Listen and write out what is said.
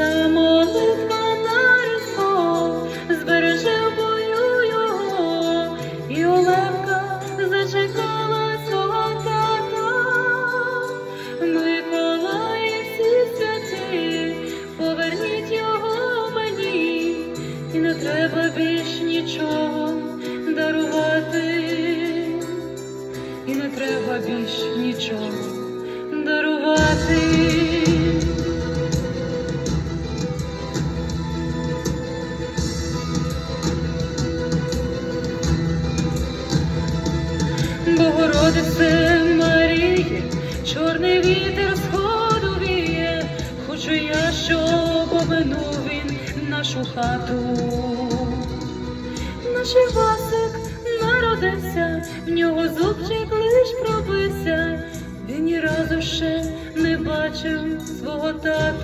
та молитва на Різдво збереже бою його, і Оленка зачекала свого тата. Миколаї всі святі, поверніть його мені, і не треба більш нічого дарувати, і не треба більш нічого Богородице Маріє, чорний вітер сходу віє, хочу я, щоб обминув він нашу хату. Наш Івасик народився, в нього зубчик лиш пробився, він ні разу ще не бачив свого тата.